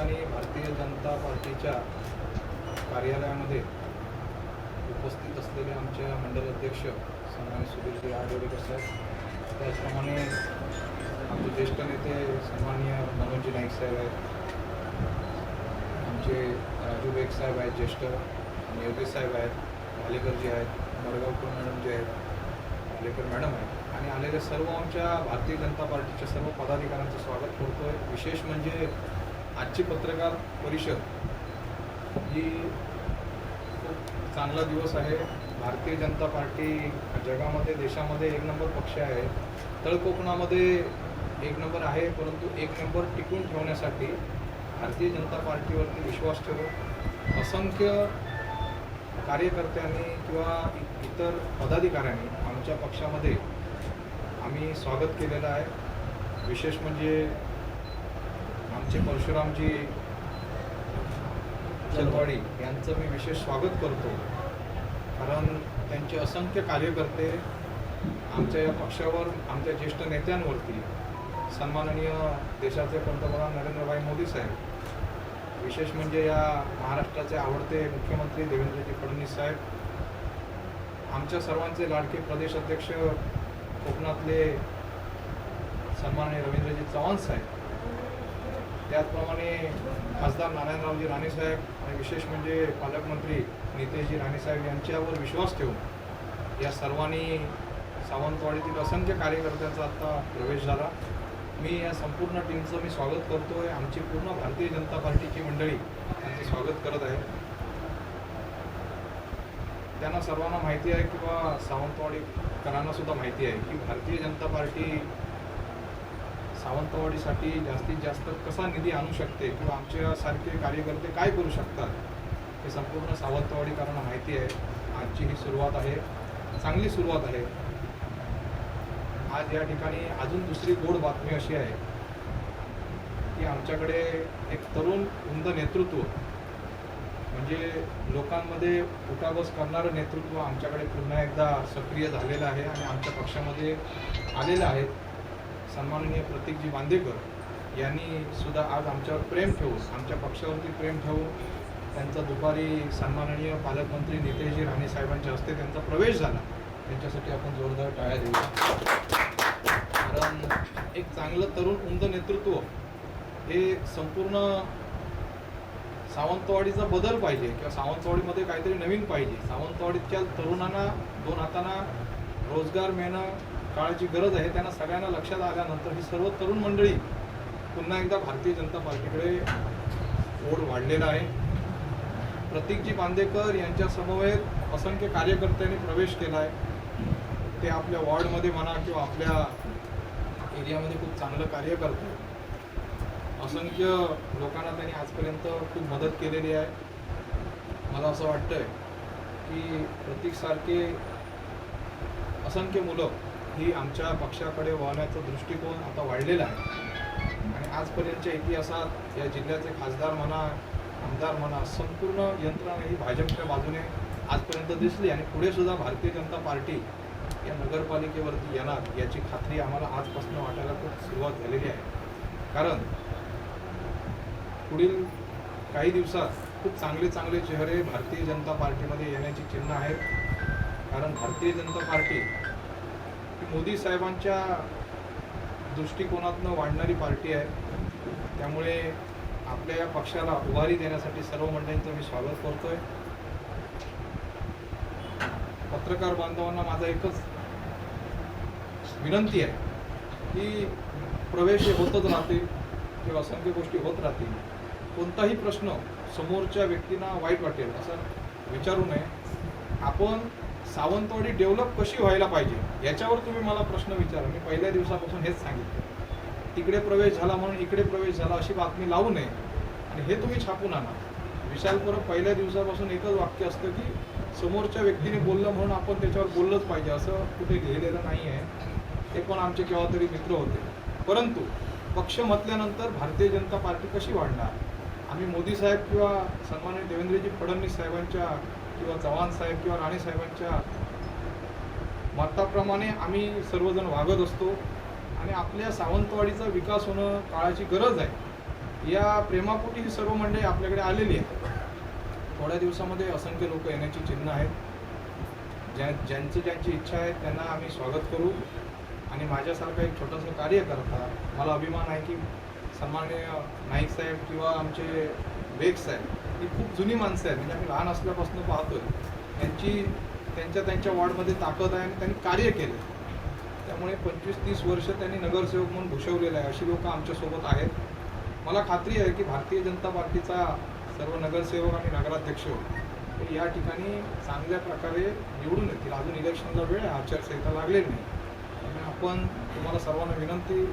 ठिकाणी भारतीय जनता पार्टीच्या कार्यालयामध्ये उपस्थित असलेले आमच्या मंडल अध्यक्ष सन्मान्य सुधीरजी आडवडेकर साहेब त्याचप्रमाणे आमचे ज्येष्ठ नेते सन्माननीय मनोजी नाईक साहेब आहेत आमचे राजू बेग साहेब आहेत ज्येष्ठ आणि योगेश साहेब आहेत भालेकरजी आहेत मडगावकर मॅडम जे आहेत भालेकर मॅडम आहेत. आणि आलेले सर्व आमच्या भारतीय जनता पार्टीच्या सर्व पदाधिकाऱ्यांचं स्वागत करतो आहे विशेष म्हणजे आजची पत्रकार परिषद ही खूप चांगला दिवस आहे. भारतीय जनता पार्टी जगामध्ये देशामध्ये एक नंबर पक्ष आहे. तळकोकणामध्ये एक नंबर आहे परंतु एक नंबर टिकून ठेवण्यासाठी भारतीय जनता पार्टीवरती विश्वास ठेवून असंख्य कार्यकर्त्यांनी किंवा इतर पदाधिकाऱ्यांनी आमच्या पक्षामध्ये आम्ही स्वागत केलेलं आहे. विशेष म्हणजे आमचे परशुरामजी चलवाडी यांचं मी विशेष स्वागत करतो. कारण त्यांचे असंख्य कार्यकर्ते आमच्या या पक्षावर आमच्या ज्येष्ठ नेत्यांवरती सन्माननीय देशाचे पंतप्रधान नरेंद्रभाई मोदी साहेब विशेष म्हणजे या महाराष्ट्राचे आवडते मुख्यमंत्री देवेंद्रजी फडणवीस साहेब आमच्या सर्वांचे लाडके प्रदेश अध्यक्ष कोकणातले सन्माननीय रवींद्रजी चव्हाण साहेब त्याचप्रमाणे खासदार नारायणरावजी राणेसाहेब आणि विशेष म्हणजे पालकमंत्री नितेशजी राणेसाहेब यांच्यावर विश्वास ठेवून या सर्वांनी सावंतवाडीतील असंख्य कार्यकर्त्यांचा आता प्रवेश झाला. मी या संपूर्ण टीमचं मी स्वागत करतो आहे आमची पूर्ण भारतीय जनता पार्टीची मंडळी त्यांचं स्वागत करत आहे. त्यांना सर्वांना माहिती आहे किंवा सावंतवाडीकरांनासुद्धा माहिती आहे की भारतीय जनता पार्टी सावंतवाडीसाठी जास्तीत जास्त कसा निधी आणू शकते किंवा आमच्यासारखे कार्यकर्ते काय करू शकतात हे संपूर्ण सावंतवाडीकरांना माहिती आहे. आजची ही सुरुवात आहे. चांगली सुरुवात आहे. आज या ठिकाणी अजून दुसरी गोड बातमी अशी आहे की आमच्याकडे एक तरुण उमद नेतृत्व म्हणजे लोकांमध्ये उठाबस करणारं नेतृत्व आमच्याकडे पुन्हा एकदा सक्रिय झालेलं आहे आणि आमच्या पक्षामध्ये आलेलं आहे. सन्माननीय प्रतीकजी बांदेकर यांनी सुद्धा आज आमच्यावर प्रेम ठेवून आमच्या पक्षावरती प्रेम ठेवून त्यांचा दुपारी सन्माननीय पालकमंत्री नितेशजी राणे साहेबांच्या हस्ते त्यांचा प्रवेश झाला. त्यांच्यासाठी आपण जोरदार टाळ्या देऊ कारण एक चांगलं तरुण उमद नेतृत्व हे संपूर्ण सावंतवाडीचा बदल पाहिजे किंवा सावंतवाडीमध्ये काहीतरी नवीन पाहिजे. सावंतवाडीच्या तरुणांना दोन हातांना रोजगार मिळणं काळाची गरज आहे त्यांना सगळ्यांना लक्षात आल्यानंतर ही सर्व तरुण मंडळी पुन्हा एकदा भारतीय जनता पार्टीकडे ओढ वाढलेला आहे. प्रतीकजी बांदेकर यांच्या समवेत असंख्य कार्यकर्त्यांनी प्रवेश केला आहे ते आपल्या वॉर्डमध्ये म्हणा किंवा आपल्या एरियामध्ये खूप चांगलं कार्य करतात. असंख्य लोकांना त्यांनी आजपर्यंत खूप मदत केलेली आहे. मला असं वाटतंय की प्रतीकसारखे असंख्य मुलं ही आमच्या पक्षाकडे वळण्याचा दृष्टिकोन आता वाढलेला आहे. आणि आजपर्यंतच्या इतिहासात या जिल्ह्याचे खासदार म्हणा आमदार म्हणा संपूर्ण यंत्रणा ही भाजपच्या बाजूने आजपर्यंत दिसली आणि पुढे सुद्धा भारतीय जनता पार्टी या नगरपालिकेवरती येणार याची खात्री आम्हाला आजपासून वाटायला खूप सुरुवात झालेली आहे. कारण पुढील काही दिवसात खूप चांगले चांगले चेहरे भारतीय जनता पार्टीमध्ये येण्याची चिन्ह आहेत. कारण भारतीय जनता पार्टी ही मोदी साहेबांच्या दृष्टिकोनातनं वाढणारी पार्टी आहे. त्यामुळे आपल्या या पक्षाला उभारी देण्यासाठी सर्व मंडळींचं मी स्वागत करतोय. पत्रकार बांधवांना माझा एकच विनंती आहे की प्रवेश हे होतच राहतील किंवा असंख्य गोष्टी होत राहतील कोणताही प्रश्न समोरच्या व्यक्तींना वाईट वाटेल असं विचारू नये. आपण सावंतवाडी डेव्हलप कशी व्हायला पाहिजे याच्यावर तुम्ही मला प्रश्न विचारा. मी पहिल्या दिवसापासून हेच सांगितलं. तिकडे प्रवेश झाला म्हणून इकडे प्रवेश झाला अशी बातमी लावू नये आणि हे तुम्ही छापून आणा. विशाल परब पहिल्या दिवसापासून एकच वाक्य असतं की समोरच्या व्यक्तीने बोललं म्हणून आपण त्याच्यावर बोललंच पाहिजे असं कुठे लिहिलेलं नाही आहे ते पण आमचे केव्हा तरी मित्र होते. परंतु पक्ष म्हटल्यानंतर भारतीय जनता पार्टी कशी वाढणार? आम्ही मोदी साहेब किंवा सन्मान्य देवेंद्रजी फडणवीस साहेबांच्या किंवा चव्हाण साहेब किंवा राणे साहेबांच्या मताप्रमाणे आम्ही सर्वजण वागत असतो आणि आपल्या सावंतवाडीचा विकास होणं काळाची गरज आहे. या प्रेमापोटी ही सर्व मंडळी आपल्याकडे आलेली आहे थोड्या दिवसामध्ये असंख्य लोक येण्याची चिन्ह आहेत. ज्या ज्यांची ज्यांची इच्छा आहे त्यांना आम्ही स्वागत करू. आणि माझ्यासारखं एक छोटंसं कार्यकर्ता मला अभिमान आहे की सन्माननीय नाईक साहेब किंवा आमचे बेग साहेब ही खूप जुनी माणसं आहेत. म्हणजे आम्ही लहान असल्यापासून पाहतोय. त्यांची त्यांच्या त्यांच्या वॉर्डमध्ये ताकद आहे आणि त्यांनी कार्य केलं त्यामुळे पंचवीस तीस वर्ष त्यांनी नगरसेवक म्हणून भूषवलेलं आहे. अशी लोकं आमच्यासोबत आहेत. मला खात्री आहे की भारतीय जनता पार्टीचा सर्व नगरसेवक आणि नगराध्यक्ष या ठिकाणी चांगल्या प्रकारे निवडून येतील. अजून इलेक्शनला वेळ आहे. आचारसंहिता लागलेली नाही. आपण तुम्हाला सर्वांना विनंती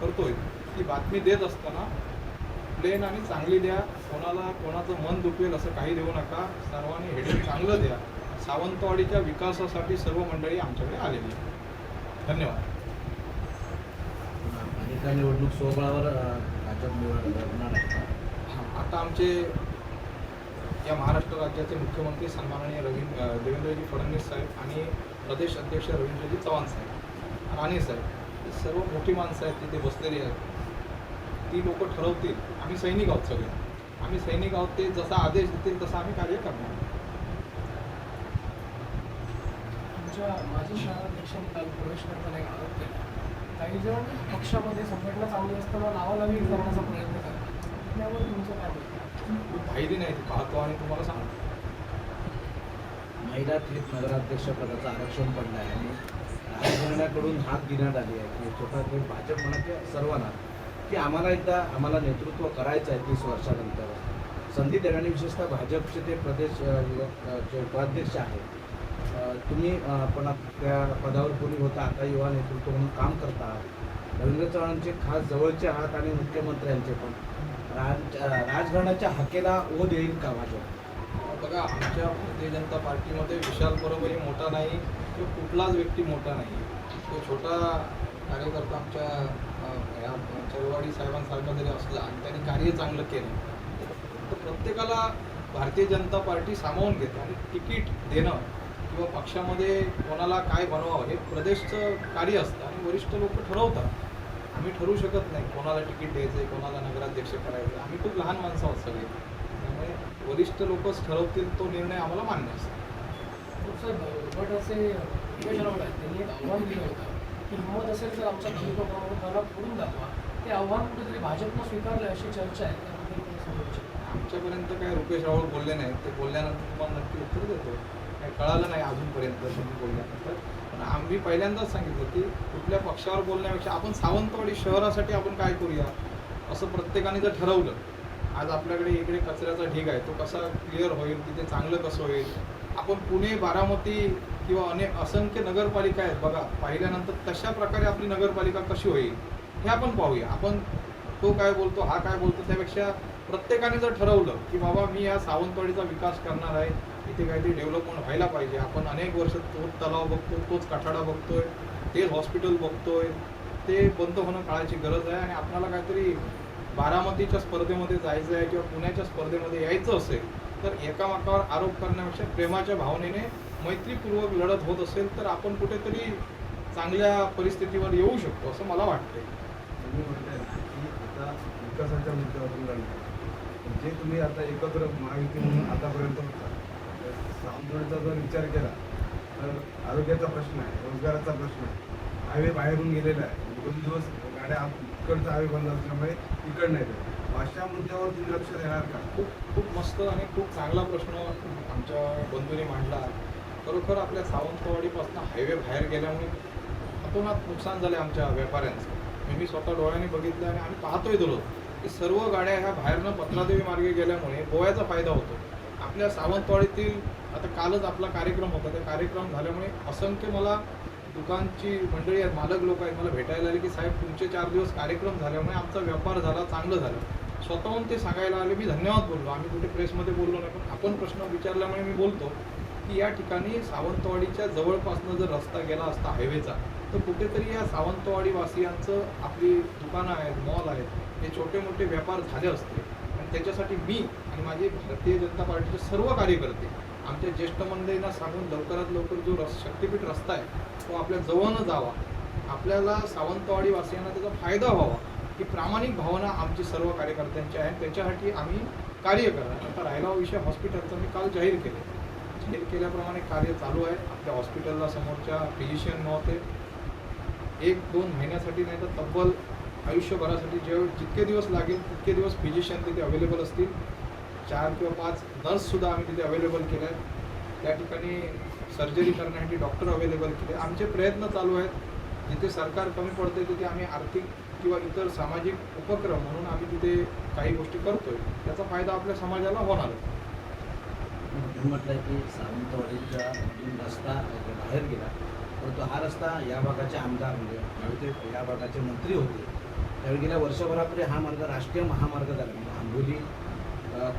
करतोय की बातमी देत असताना प्लेन आणि चांगली द्या. कोणाला कोणाचं मन दुखवेल असं काही देऊ नका. सर्वांनी हेडिंग चांगलं द्या. सावंतवाडीच्या विकासासाठी सर्व मंडळी आमच्याकडे आलेली धन्यवाद. निवडणूक आहे का? हा, आता आमचे या महाराष्ट्र राज्याचे मुख्यमंत्री सन्माननीय रवींद्र अ, देवेंद्रजी फडणवीस साहेब आणि प्रदेश अध्यक्ष रवींद्रजी चव्हाण साहेब राणे साहेब ही सर्व मोठी माणसं आहेत तिथे बसलेली आहेत. ती लोक ठरवतील. आम्ही सैनिक आहोत सगळे. आम्ही सैनिक आहोत ते जसा आदेश देतील तसं आम्ही कार्य करणार. आमच्या माजी शहराध्यक्षांनी काल प्रवेश करताना एक आरोप केला काही जण पक्षामध्ये संघटना चांगली असताना करण्याचा प्रयत्न करतात. त्यावर तुमचं काय? मी पाहिली नाही ती पाहतो आणि तुम्हाला सांगतो. महिला थेट नगराध्यक्ष पदाचं आरक्षण पडलं आहे आणि राजघराण्याकडून हात घेण्यात आली आहे. की स्वतः ते भाजप म्हणा किंवा सर्वांना की आम्हाला एकदा आम्हाला नेतृत्व करायचं आहे तीस वर्षानंतर. संधी देणं विशेषतः भाजपचे ते प्रदेश जे उपाध्यक्ष आहेत. तुम्ही पण त्या पदावर कोणी होता आता युवा नेतृत्व म्हणून काम करता आहात. रवींद्र चव्हाणांचे खास जवळचे आहात आणि मुख्यमंत्र्यांचे पण. राज राजघराण्याच्या हाकेला ओढ येईल का भाजप? बघा आमच्या भारतीय जनता पार्टीमध्ये विशाल बरोबरी मोठा नाही किंवा कुठलाच व्यक्ती मोठा नाही. तो छोटा कार्यकर्ता आमच्या या चरवाडी साहेबांसारखा जरी असला आणि त्यांनी कार्य चांगलं केलं तर प्रत्येकाला भारतीय जनता पार्टी सामावून घेते आणि तिकीट देणं किंवा पक्षामध्ये कोणाला काय बनवावं हे प्रदेशचं कार्य असतं आणि वरिष्ठ लोक ठरवतात. आम्ही ठरवू शकत नाही कोणाला तिकीट द्यायचं आहे कोणाला नगराध्यक्ष करायचं आम्ही खूप लहान माणसं आहोत सगळे. त्यामुळे वरिष्ठ लोकच ठरवतील तो निर्णय आम्हाला मान्य असतो. खूप साहेब असे त्यांनी एक आव्हान दिलं होतं. हिंमत असेल तर आमचा तालुका क्रमांक त्याला पुढून दाखवा. ते आव्हान कुठेतरी भाजपनं स्वीकारलं अशी चर्चा आहे. त्याबद्दल आमच्यापर्यंत काय रुपेश रावळ बोलले नाही ते बोलल्यानंतर तुम्हाला नक्की उत्तर देतो. काय कळालं नाही अजूनपर्यंत तुम्ही बोलल्यानंतर. पण आम्ही पहिल्यांदाच सांगितलं की कुठल्या पक्षावर बोलण्यापेक्षा आपण सावंतवाडी शहरासाठी आपण काय करूया? असं प्रत्येकाने जर ठरवलं. आज आपल्याकडे इकडे कचऱ्याचा ढीग आहे. तो कसा क्लिअर होईल? तिथे चांगलं कसं होईल? आपण पुणे बारामती किंवा अनेक असंख्य नगरपालिका आहेत. बघा पाहिल्यानंतर तशा प्रकारे आपली नगरपालिका कशी होईल हे आपण पाहूया. आपण तो काय बोलतो हा काय बोलतो त्यापेक्षा प्रत्येकाने जर ठरवलं की बाबा मी या सावंतवाडीचा विकास करणार आहे इथे काहीतरी डेव्हलपमेंट व्हायला पाहिजे. आपण अनेक वर्ष तोच तलाव बघतो तोच कठाडा बघतोय तेच हॉस्पिटल बघतोय ते बंद होणं काळाची गरज आहे. आणि आपल्याला काहीतरी बारामतीच्या स्पर्धेमध्ये जायचं आहे किंवा पुण्याच्या स्पर्धेमध्ये यायचं असेल तर एकामेकावर आरोप करण्यापेक्षा प्रेमाच्या भावनेने मैत्रीपूर्वक लढत होत असेल तर आपण कुठेतरी चांगल्या परिस्थितीवर येऊ शकतो असं मला वाटतंय. तुम्ही म्हणताय की आता विकासाच्या मुद्द्यावरून लढणार जे तुम्ही आता एकत्र महायुती म्हणून आतापर्यंत होता तर जर विचार केला तर आरोग्याचा प्रश्न आहे रोजगाराचा प्रश्न आहे. हायवे बाहेरून गेलेला आहे. दोन दिवस गाड्या इकडचा हायवे बंद असल्यामुळे इकड नाही भाषा मुद्द्यावर तुम्ही लक्ष देणार का? खूप खूप मस्त आणि खूप चांगला प्रश्न आमच्या बंधूने मांडला. खरोखर आपल्या सावंतवाडीपासून हायवे बाहेर गेल्यामुळे अतोनात नुकसान झालं आमच्या व्यापाऱ्यांचं. मी स्वतः डोळ्याने बघितलं आणि आम्ही पाहतोय दररोज की सर्व गाड्या ह्या बाहेरनं पत्रादेवी मार्गे गेल्यामुळे गोव्याचा फायदा होतो. आपल्या सावंतवाडीतील आता कालच आपला कार्यक्रम होता. त्या कार्यक्रम झाल्यामुळे असंख्य मला दुकानची मंडळी आहेत मालक लोक आहेत मला भेटायला आले की साहेब तुमचे चार दिवस कार्यक्रम झाल्यामुळे आमचा व्यापार झाला चांगलं झालं. स्वतःहून ते सांगायला आले मी धन्यवाद बोललो. आम्ही कुठे प्रेसमध्ये बोललो नाही पण आपण प्रश्न विचारल्यामुळे मी बोलतो की या ठिकाणी सावंतवाडीच्या जवळपासनं जर रस्ता गेला असता हायवेचा तर कुठेतरी या सावंतवाडी वासियांचं आपली दुकानं आहेत मॉल आहेत हे छोटे मोठे व्यापार झाले असते. आणि त्याच्यासाठी मी आणि माझे भारतीय जनता पार्टीचे सर्व कार्यकर्ते आमच्या ज्येष्ठ मंडळींना सांगून लवकरात लवकर जो रस शक्तीपीठ रस्ता आहे तो आपल्या जवळनं जावा. आपल्याला सावंतवाडी वासियांना त्याचा फायदा व्हावा. ही प्रामाणिक भावना आमची सर्व कार्यकर्त्यांची आहे. त्याच्यासाठी आम्ही कार्य करणार. आता राहिला विषय हॉस्पिटलचा मी काल जाहीर केले. जाहीर केल्याप्रमाणे कार्य चालू आहे. आपल्या हॉस्पिटलला समोरच्या फिजिशियन नव्हते एक दोन महिन्यासाठी नाही तर तब्बल आयुष्यभरासाठी जे जितके दिवस लागेल तितके दिवस फिजिशियन तिथे अवेलेबल असतील. चार किंवा पाच नर्ससुद्धा आम्ही तिथे अवेलेबल केले आहेत त्या ठिकाणी सर्जरी करण्यासाठी डॉक्टर अवेलेबल केले. आमचे प्रयत्न चालू आहेत. जिथे सरकार कमी पडते तिथे आम्ही आर्थिक किंवा इतर सामाजिक उपक्रम म्हणून आम्ही तिथे काही गोष्टी करतोय त्याचा फायदा आपल्या समाजाला होणार आहे. म्हटलंय की सावंतवाडीचा रस्ता बाहेर गेला परंतु हा रस्ता या भागाचे आमदार म्हणजे ते या भागाचे मंत्री होते. त्यावेळी गेल्या वर्षभरापूर्वी हा मार्ग राष्ट्रीय महामार्ग झाला. म्हणजे आंबोली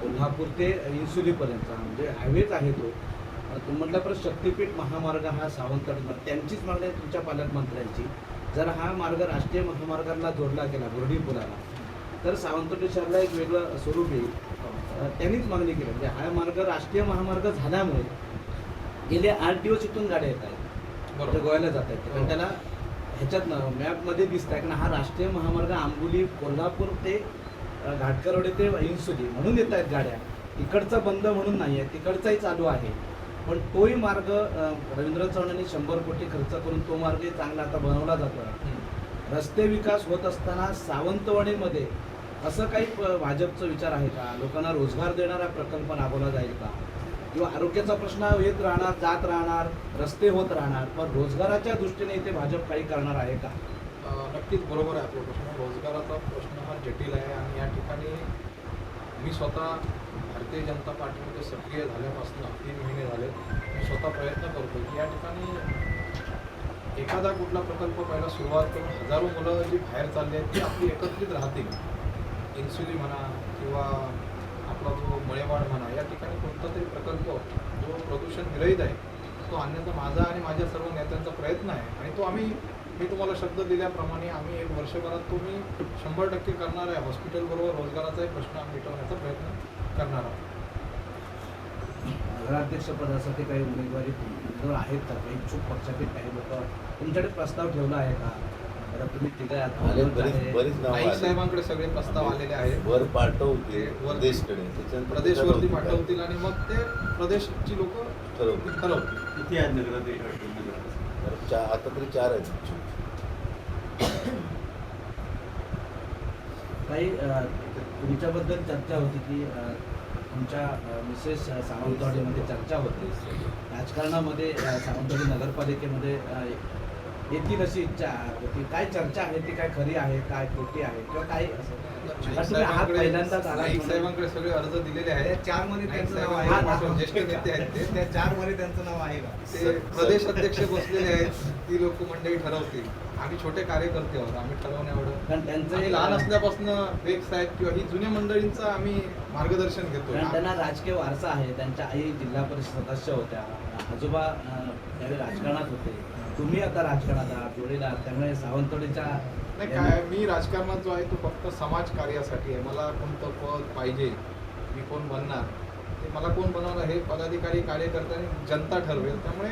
कोल्हापूर ते इन्सुलीपर्यंत म्हणजे हायवेच आहे तो. तुम्ही म्हटलं तर शक्तीपीठ महामार्ग हा सावंतवाडी त्यांचीच मागणी आहे तुमच्या पालकमंत्र्यांची. जर हा मार्ग राष्ट्रीय महामार्गाला जोडला गेला बोर्डी पुलाला तर सावंतवाडी शहराला एक वेगळं स्वरूप येईल. त्यांनीच मागणी केली. म्हणजे हा मार्ग राष्ट्रीय महामार्ग झाल्यामुळे गेले आठ दिवस इथून गाड्या येत आहेत. गोव्याला जात आहेत. कारण त्याला ह्याच्यात मॅपमध्ये दिसत आहे. कारण हा राष्ट्रीय महामार्ग आंबोली कोल्हापूर ते घाटकरवडे ते इन्सुली म्हणून येत आहेत गाड्या. इकडचा बंद म्हणून नाही आहे तिकडचाही चालू आहे. पण तोही मार्ग रवींद्र चव्हाणांनी शंभर कोटी खर्च करून तो मार्गही चांगला आता बनवला जातो आहे. रस्ते विकास होत असताना सावंतवाडीमध्ये असं काही प- भाजपचा विचार आहे का? लोकांना रोजगार देणारा प्रकल्प राबवला जाईल का? किंवा आरोग्याचा प्रश्न येत राहणार जात राहणार रस्ते होत राहणार पण रोजगाराच्या दृष्टीने इथे भाजप काही करणार आहे का? नक्कीच बरोबर आहे आपला प्रश्न. रोजगाराचा प्रश्न हा जटिल आहे आणि या ठिकाणी मी स्वतः भारतीय जनता पार्टीमध्ये सक्रिय झाल्यापासून तीन महिने झाले. मी स्वतः प्रयत्न करतो की या ठिकाणी एखादा कुठला प्रकल्प पहिला सुरुवात करून हजारो मुलं जी बाहेर चालली आहेत ती आपली एकत्रित राहतील. इन्सुली म्हणा किंवा आपला जो मळेवाड म्हणा या ठिकाणी कोणता तरी प्रकल्प जो प्रदूषण विरहित आहे तो आणण्याचा माझा आणि माझ्या सर्व नेत्यांचा प्रयत्न आहे. आणि तो आम्ही मी तुम्हाला शब्द दिल्याप्रमाणे आम्ही एक वर्षभरात तो मी शंभर टक्के करणार आहे. हॉस्पिटलबरोबर रोजगाराचाही प्रश्न मिटवण्याचा प्रयत्न करणार आहोत. नगराध्यक्षपदासाठी काही उमेदवारी उमेदवार आहेत का? काही इच्छुक पक्षाचे काही लोक तुमच्याकडे प्रस्ताव ठेवला आहे का? तुम्ही आले बरीच. बरीच नावं. साहेबांकडे सगळे प्रस्ताव आलेले आहेत. वर पाठवते वर- प्रदेशकडे प्रदेशवरती. पाठवतील आणि मग ते प्रदेशची लोक ठरवतील. ठरवतील. किती आहेत नगराध्यक्ष? आता तरी चार आहेत. काही तुमच्याबद्दल चर्चा होती की तुमच्या मिसेस सावंतवाडीमध्ये चर्चा होती. राजकारणामध्ये सावंतवाडी नगरपालिकेमध्ये येतील अशी इच्छा होती काय चर्चा आहे ती काय खरी आहे काय खोटी आहे किंवा काय असं. साहेबांकडे पहिल्यांदाच सगळे अर्ज दिलेले आहेत. चारमध्ये त्यांचं नाव आहे. ज्येष्ठ नेते आहेत. ते त्या चारमध्ये त्यांचं नाव आहे का? ते प्रदेश अध्यक्ष बसलेले आहेत. ती लोक मंडळी ठरवतील. आम्ही छोटे कार्यकर्ते आहोत. आम्ही ठरवण्या एवढं कारण त्यांचं लहान असल्यापासून वेग साहेब किंवा ही जुन्या मंडळींचं आम्ही मार्गदर्शन घेतो त्यांना राजकीय वारसा आहे. त्यांच्या आई जिल्हा परिषद सदस्य होत्या. आजोबा त्यावेळी राजकारणात होते. तुम्ही आता राजकारणात आहात जोडीला त्यामुळे सावंतवाडीच्या नाही काय मी राजकारणात जो आहे तो फक्त समाज कार्यासाठी आहे. मला कोणतं पद पाहिजे मी कोण बनणार? ते मला कोण बनवणार? हे पदाधिकारी कार्यकर्त्यांनी जनता ठरवेल. त्यामुळे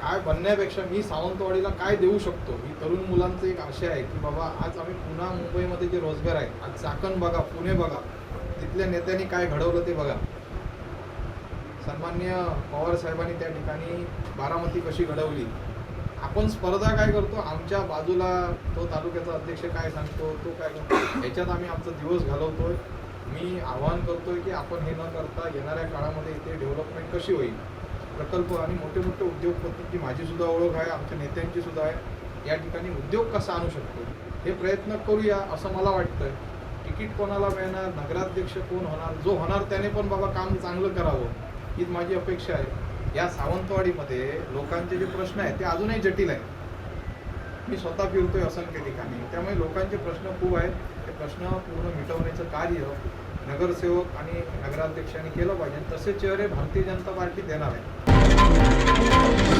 काय बनण्यापेक्षा मी सावंतवाडीला काय देऊ शकतो? ही तरुण मुलांचं एक आशय आहे की बाबा आज आम्ही पुन्हा मुंबईमध्ये जे रोजगार आहे आज चाकण बघा पुणे बघा. तिथल्या नेत्यांनी काय घडवलं ते बघा. सन्मान्य पवार साहेबांनी त्या ठिकाणी बारामती कशी घडवली? आपण स्पर्धा काय करतो? आमच्या बाजूला तो तालुक्याचा अध्यक्ष काय सांगतो? तो काय करतो? ह्याच्यात आम्ही आमचा दिवस घालवतोय. मी आवाहन करतोय की आपण हे न करता येणाऱ्या काळामध्ये इथे डेव्हलपमेंट कशी होईल? प्रकल्प आणि मोठे मोठे उद्योगपतींची माझीसुद्धा ओळख आहे आमच्या नेत्यांची सुद्धा आहे. या ठिकाणी उद्योग कसा आणू शकतो? हे प्रयत्न करूया असं मला वाटतंय. तिकीट कोणाला मिळणार? नगराध्यक्ष कोण होणार? जो होणार त्याने पण बाबा काम चांगलं करावं. हीच माझी अपेक्षा आहे. या सावंतवाडीमध्ये लोकांचे जे प्रश्न आहेत ते अजूनही जटिल आहेत. मी स्वतः फिरतोय असंख्य ठिकाणी त्यामुळे लोकांचे प्रश्न खूप आहेत. ते प्रश्न पूर्ण मिटवण्याचं कार्य नगरसेवक आणि नगराध्यक्षांनी केलं पाहिजे. तसे चेहरे भारतीय जनता पार्टी देणार आहे.